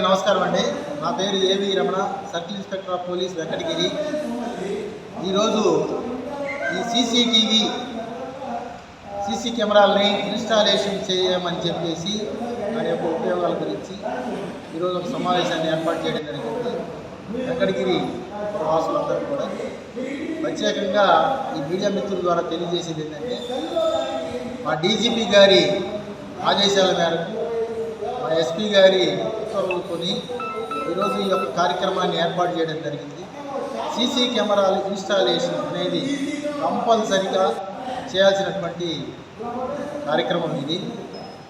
అందరికీ నమస్కారం అండి. నా పేరు AV Ramana circle inspector of police Venkatagiri. ఈరోజు ఈ సీసీటీవీ సీసీ కెమెరాలని ఇన్స్టాలేషన్ చేయమని చెప్పేసి దాని యొక్క ఉపయోగాల గురించి ఈరోజు ఒక సమావేశాన్ని ఏర్పాటు చేయడం జరిగింది. వెంకటగిరి వాసులందరూ కూడా. ప్రత్యేకంగా ఈ మీడియా మిత్రుల ద్వారా తెలియజేసేది ఏంటంటే మా డీజీపీ గారి ఆదేశాల మేరకు మా ఎస్పీ గారి చదువుకొని ఈరోజు ఈ యొక్క కార్యక్రమాన్ని ఏర్పాటు చేయడం జరిగింది. సీసీ కెమెరాల ఇన్స్టాలేషన్ అనేది కంపల్సరిగా చేయాల్సినటువంటి కార్యక్రమం ఇది.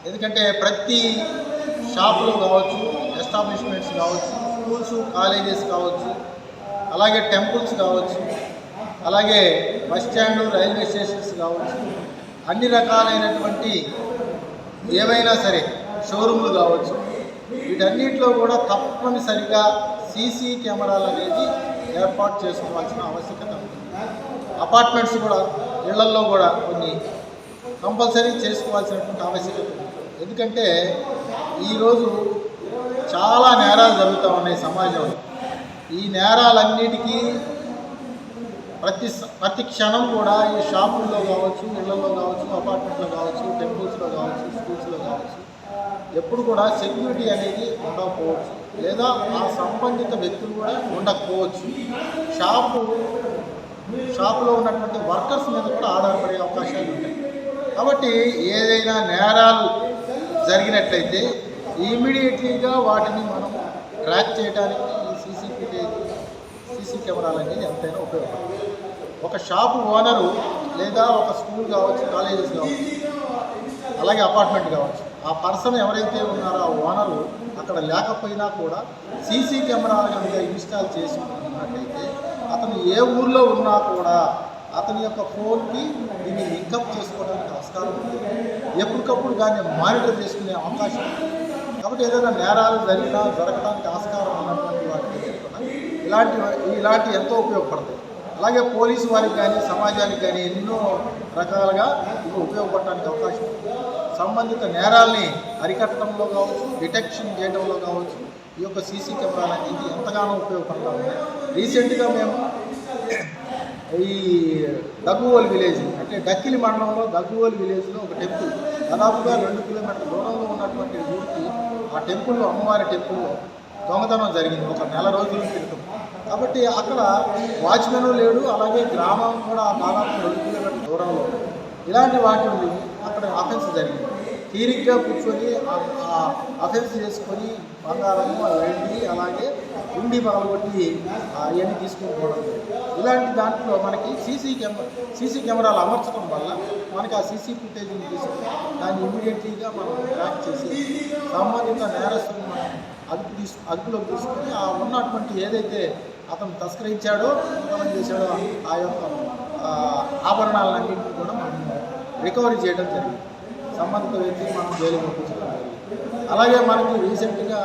ఎందుకంటే ప్రతి షాపులు కావచ్చు ఎస్టాబ్లిష్మెంట్స్ కావచ్చు స్కూల్స్ కాలేజెస్ కావచ్చు అలాగే టెంపుల్స్ కావచ్చు అలాగే బస్ స్టాండ్ రైల్వే స్టేషన్స్ కావచ్చు అన్ని రకాలైనటువంటి ఏవైనా సరే షోరూమ్లు కావచ్చు వీటన్నిటిలో కూడా తప్పనిసరిగా సీసీ కెమెరాలు అనేది ఏర్పాటు చేసుకోవాల్సిన ఆవశ్యకత ఉంది. అపార్ట్మెంట్స్ కూడా ఇళ్ళల్లో కూడా కొన్ని కంపల్సరీ చేసుకోవాల్సినటువంటి ఆవశ్యకత ఉంది. ఎందుకంటే ఈరోజు చాలా నేరాలు జరుగుతూ ఉన్నాయి సమాజంలో. ఈ నేరాలన్నిటికీ ప్రతి ప్రతి క్షణం కూడా ఈ షాపుల్లో కావచ్చు ఇళ్ళలో కావచ్చు అపార్ట్మెంట్లో కావచ్చు టెంపుల్స్లో కావచ్చు స్కూల్స్లో కావచ్చు ఎప్పుడు కూడా సెక్యూరిటీ అనేది ఉండకపోవచ్చు. లేదా ఆ సంబంధిత వ్యక్తులు కూడా ఉండకపోవచ్చు. షాపు షాపులో ఉన్నటువంటి వర్కర్స్ మీద కూడా ఆధారపడే అవకాశాలు ఉంటాయి. కాబట్టి ఏదైనా నేరాలు జరిగినట్లయితే ఇమీడియట్లీగా వాటిని మనం ట్రాక్ చేయడానికి ఈ సీసీ ఫుటేజ్ సీసీ కెమెరాలు అనేది ఎంతైనా ఉపయోగపడుతుంది ఒక షాపు ఓనరు లేదా ఒక స్కూల్ కావచ్చు కాలేజెస్ కావచ్చు అలాగే అపార్ట్మెంట్ కావచ్చు ఆ పర్సన్ ఎవరైతే ఉన్నారో ఆ ఓనరు అక్కడ లేకపోయినా కూడా సీసీ కెమెరాలు కనుక ఇన్స్టాల్ చేసి ఉన్నట్టయితే అతను ఏ ఊర్లో ఉన్నా కూడా అతని యొక్క ఫోన్కి దీన్ని లింకప్ చేసుకోవడానికి ఆస్కారం ఉంది. ఎప్పటికప్పుడు దాన్ని మానిటర్ చేసుకునే అవకాశం ఉంది. కాబట్టి ఏదైనా నేరాలు జరిగినా జరగడానికి ఆస్కారం ఉన్నటువంటి వాటికి ఇలాంటి ఇలాంటి ఎంతో ఉపయోగపడతాయి. అలాగే పోలీసు వారికి కానీ సమాజానికి కానీ ఎన్నో రకాలుగా ఇవి ఉపయోగపడడానికి అవకాశం ఉంది. సంబంధిత నేరాల్ని అరికట్టడంలో కావచ్చు డిటెక్షన్ చేయడంలో కావచ్చు ఈ యొక్క సీసీ కెమెరాలు అనేది ఎంతగానో ఉపయోగపడతా ఉన్నాయి. రీసెంట్గా మేము ఈ దగ్గువోల్ విలేజ్ అంటే డక్కిలి మండలంలో దగ్గువోల్ విలేజ్లో ఒక టెంపుల్ దాదాపుగా రెండు కిలోమీటర్ల దూరంలో ఉన్నటువంటి ఊరికి ఆ టెంపుల్లో అమ్మవారి టెంపుల్లో దొంగతనం జరిగింది. ఒక నెల రోజుల క్రితం. కాబట్టి అక్కడ వాచ్మెన్ లేడు అలాగే గ్రామం కూడా దాదాపు రెండు కిలోమీటర్ల దూరంలో ఇలాంటి వాటిని అక్కడ అఫెన్స్ జరిగింది. తీరిగ్గా కూర్చొని అఫెన్స్ చేసుకొని బంగారము వెండి అలాగే ఉండి పగలగొట్టి అవన్నీ తీసుకొని పోవడం ఇలాంటి దాంట్లో మనకి సీసీ కెమెరా సీసీ కెమెరాలు అమర్చడం వల్ల మనకి ఆ సీసీ ఫుటేజ్ని తీసుకుని దాన్ని ఇమీడియట్లీగా మనం ట్రాక్ చేసి సంబంధిత నేరస్తులు మనం అదుపు తీసు అదుపులోకి తీసుకొని ఆ ఉన్నటువంటి ఏదైతే అతను తస్కరించాడో దొంగతనం చేశాడో. ఆ యొక్క ఆభరణాలన్నింటినీ కూడా మనం రికవరీ చేయడం జరిగింది. సంబంధిత వ్యక్తి మనం జైలు పంపించడం అలాగే మనకి రీసెంట్గా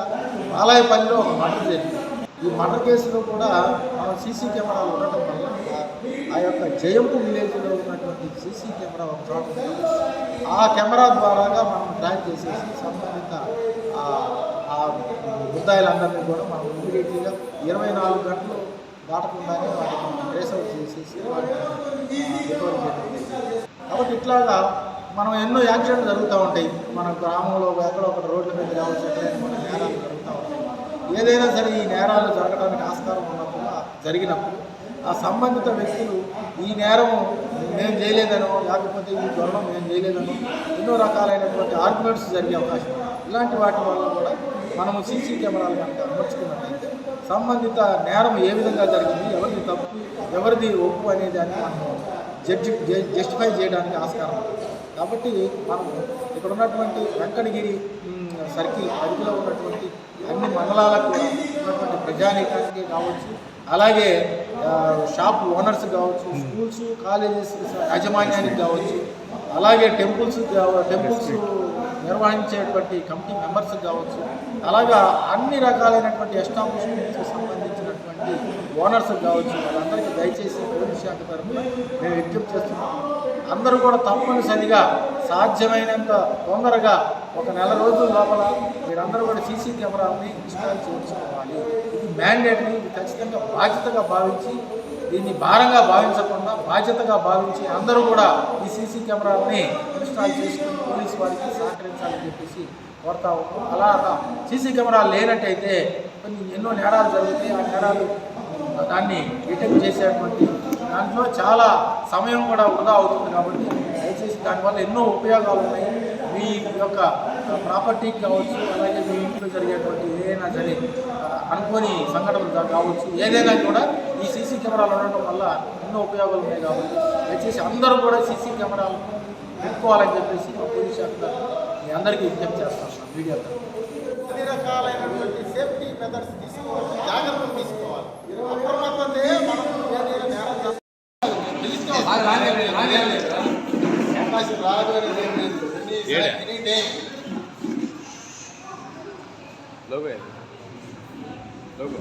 బాలాయపల్లిలో ఒక మర్డర్ జరిగింది. ఈ మర్డర్ కేసులో కూడా మనం సీసీ కెమెరాలు ఉండటం వల్ల ఆ- యొక్క జయంపు విలేజ్లో ఉన్నటువంటి సీసీ కెమెరా ఒక చోట ఆ కెమెరా ద్వారాగా మనం ట్రాక్ చేసేసి సంబంధిత ఆ ముద్దాయిలందరినీ కూడా మనం ఇమీడియట్లీగా ఇరవై నాలుగు గంటలు దాటకుండానే వాటిని మనం ట్రేస్ అవుట్ చేసేసి వాటిని చేయడం. కాబట్టి ఇట్లాగా మనం ఎన్నో యాక్సిడెంట్లు జరుగుతూ ఉంటాయి. మన గ్రామంలో ఎక్కడ ఒక రోడ్ల మీద కావచ్చు ఎక్కడైనా మన నేరాలు జరుగుతూ ఉంటాయి. ఏదైనా సరే ఈ నేరాలు జరగడానికి ఆస్కారం ఉన్నప్పుడు జరిగినప్పుడు ఆ సంబంధిత వ్యక్తులు ఈ నేరం మేము చేయలేదనో లేకపోతే ఈ గొడవ మేము చేయలేదనో ఎన్నో రకాలైనటువంటి ఆర్గ్యుమెంట్స్ జరిగే అవకాశం ఇలాంటి వాటి వల్ల కూడా మనము సీసీ కెమెరాలు కనుక అమర్చుకున్నట్టయితే సంబంధిత నేరం ఏ విధంగా జరిగింది ఎవరిది తప్పు ఎవరిది ఒప్పు అనే దాన్ని మనం జడ్జి జస్టిఫై చేయడానికి ఆస్కారం ఉంది. కాబట్టి మనం ఇక్కడ ఉన్నటువంటి వెంకటగిరి సర్కిల్ పరిధిలో ఉన్నటువంటి అన్ని మండలాలకు ఉన్నటువంటి ప్రజానీకానికి కావచ్చు అలాగే షాప్ ఓనర్స్ కావచ్చు స్కూల్స్ కాలేజెస్ యాజమాన్యానికి కావచ్చు అలాగే టెంపుల్స్ టెంపుల్స్ నిర్వహించేటువంటి కమిటీ మెంబర్స్ కావచ్చు అలాగా అన్ని రకాలైనటువంటి ఎస్టాబ్లిష్మెంట్స్ సంబంధించినటువంటి ఓనర్స్ కావచ్చు వాళ్ళందరికీ దయచేసి పోలీస్ శాఖ తరఫున మేము విజ్ఞప్తి చేస్తున్నాం. అందరూ కూడా తప్పనిసరిగా సాధ్యమైనంత తొందరగా ఒక నెల రోజుల లోపల మీరందరూ కూడా సీసీ కెమెరాలని ఇన్స్టాల్ చేయించుకోవాలి. ఇది మ్యాండేటరీ ఇది ఖచ్చితంగా బాధ్యతగా భావించి దీన్ని భారంగా భావించకుండా బాధ్యతగా భావించి అందరూ కూడా ఈ సీసీ కెమెరాలని ఇన్స్టాల్ చేసుకుని పోలీస్ వారికి సహకరించాలని చెప్పేసి కోరుతా ఉన్నాం. అలా సీసీ కెమెరాలు లేనట్టయితే కొన్ని ఎన్నో నేరాలు జరుగుతాయి. ఆ నేరాలు దాన్ని డిటెక్ట్ చేసేటువంటి దాంట్లో చాలా సమయం కూడా వృధా అవుతుంది కాబట్టి దయచేసి దానివల్ల ఎన్నో ఉపయోగాలు ఉన్నాయి. మీ యొక్క ప్రాపర్టీకి కావచ్చు అలాగే మీ ఇంట్లో జరిగేటువంటి ఏదైనా సరే అనుకోని సంఘటనలు కావచ్చు ఏదైనా కూడా ఈ సీసీ కెమెరాలు ఉండటం వల్ల ఎన్నో ఉపయోగాలు ఉన్నాయి కాబట్టి దయచేసి అందరూ కూడా సీసీ కెమెరాలు పెట్టుకోవాలని చెప్పేసి మా పోలీస్ శాఖ మీ అందరికీ విజ్ఞప్తి చేస్తాం మీడియా అన్ని రకాలైనటువంటి సేఫ్టీ మెథడ్స్ తీసుకోవాలి జాగ్రత్తలు తీసుకోవాలి. Logo logo